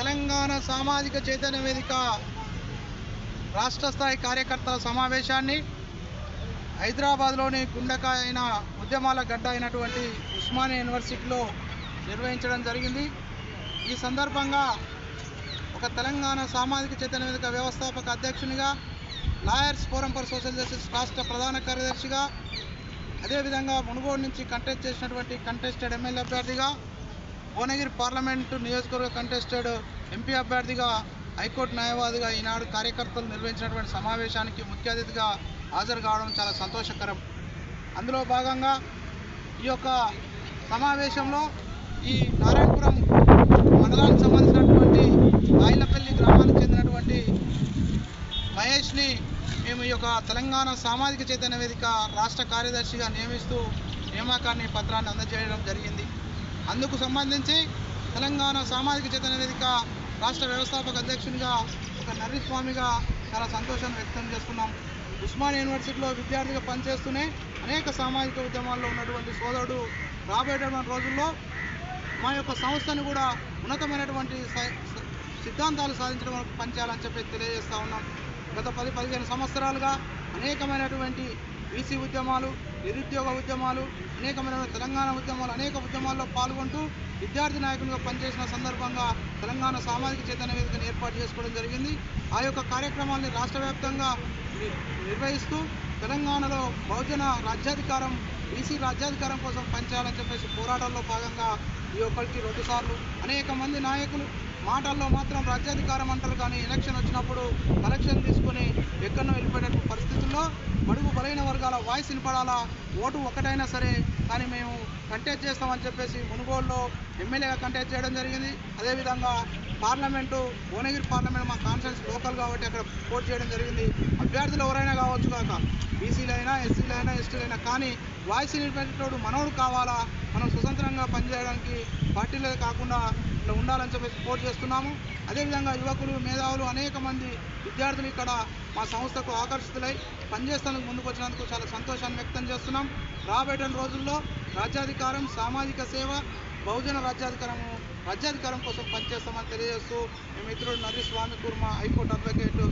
తెలంగాణ సామాజిక చైతన్య వేదిక రాష్ట్ర స్థాయి కార్యకర్తల సమావేశాన్ని హైదరాబాద్లోని గుండకాయ అయిన ఉద్యమాల గడ్డ అయినటువంటి ఉస్మానియా యూనివర్సిటీలో నిర్వహించడం జరిగింది. ఈ సందర్భంగా ఒక తెలంగాణ సామాజిక చైతన్య వేదిక వ్యవస్థాపక అధ్యక్షునిగా lawyers forum for social justice రాష్ట్ర ప్రధాన కార్యదర్శిగా అదేవిధంగా మునుగోడు నుంచి కంటెస్ట్ చేసినటువంటి కంటెస్టెడ్ ఎమ్మెల్యే అభ్యర్థిగా భువనగిరి పార్లమెంటు నియోజకవర్గ కంటెస్టెడ్ ఎంపీ అభ్యర్థిగా హైకోర్టు న్యాయవాదిగా ఈనాడు కార్యకర్తలు నిర్వహించినటువంటి సమావేశానికి ముఖ్య అతిథిగా హాజరు కావడం చాలా సంతోషకరం. అందులో భాగంగా ఈ యొక్క సమావేశంలో ఈ నారాయణపురం మండలానికి సంబంధించినటువంటి ఆయిలపల్లి గ్రామానికి చెందినటువంటి మహేష్ని మేము ఈ యొక్క తెలంగాణ సామాజిక చైతన్య వేదిక రాష్ట్ర కార్యదర్శిగా నియమిస్తూ నియామకాన్ని పత్రాన్ని అందజేయడం జరిగింది. అందుకు సంబంధించి తెలంగాణ సామాజిక చేతన వేదిక రాష్ట్ర వ్యవస్థాపక అధ్యక్షునిగా ఒక నర్రి స్వామిగా చాలా సంతోషాన్ని వ్యక్తం చేస్తున్నాం. ఉస్మాన్ యూనివర్సిటీలో విద్యార్థిగా పనిచేస్తూనే అనేక సామాజిక ఉద్యమాల్లో ఉన్నటువంటి సోదరుడు రాబోయేటటువంటి రోజుల్లో మా యొక్క సంస్థను కూడా ఉన్నతమైనటువంటి సిద్ధాంతాలు సాధించడం పనిచేయాలని చెప్పి తెలియజేస్తా ఉన్నాం. గత పది పదిహేను సంవత్సరాలుగా అనేకమైనటువంటి బీసీ ఉద్యమాలు నిరుద్యోగ ఉద్యమాలు అనేకమైన తెలంగాణ ఉద్యమాలు అనేక ఉద్యమాల్లో పాల్గొంటూ విద్యార్థి నాయకునిగా పనిచేసిన సందర్భంగా తెలంగాణ సామాజిక చైతన్య వేదికను ఏర్పాటు చేసుకోవడం జరిగింది. ఆ యొక్క కార్యక్రమాల్ని రాష్ట్ర వ్యాప్తంగా ని- నిర్వహిస్తూ తెలంగాణలో బహుజన రాజ్యాధికారం బీసీ రాజ్యాధికారం కోసం పనిచేయాలని చెప్పేసి పోరాటంలో భాగంగా ఈ ఒక్కరికి రెండుసార్లు అనేక మంది నాయకులు మాటల్లో మాత్రం రాజ్యాధికారం అంటారు కానీ ఎలక్షన్ వచ్చినప్పుడు కలెక్షన్ వర్గాల వాయిస్ వినపడాలా? ఓటు ఒకటైనా సరే కానీ మేము కంటెస్ట్ చేస్తామని చెప్పేసి మునుగోడులో ఎమ్మెల్యేగా కంటెస్ట్ చేయడం జరిగింది. అదేవిధంగా పార్లమెంటు భువనగిరి పార్లమెంట్ మా కాన్ఫరెన్స్ లోకల్ కాబట్టి అక్కడ పోటీ చేయడం జరిగింది. అభ్యర్థులు ఎవరైనా కావచ్చు కాక బీసీలైనా ఎస్సీలైనా ఎస్టీలైనా కానీ వాయిస్ నిలబెట్టేటోడు మనోడు కావాలా? మనం స్వతంత్రంగా పనిచేయడానికి పార్టీలే కాకుండా ఇట్లా ఉండాలని చెప్పేసి సపోర్ట్ చేస్తున్నాము. అదేవిధంగా యువకులు మేధావులు అనేక మంది విద్యార్థులు ఇక్కడ మా సంస్థకు ఆకర్షితులై పనిచేస్తానికి ముందుకు వచ్చినందుకు చాలా సంతోషాన్ని వ్యక్తం చేస్తున్నాం. రాబోయే రోజుల్లో రాజ్యాధికారం సామాజిక సేవ బహుజన రాజ్యాధికారము రాజ్యాధికారం కోసం పనిచేస్తామని తెలియజేస్తూ మీ మిత్రుడు Nari Swamy Kurma high court advocate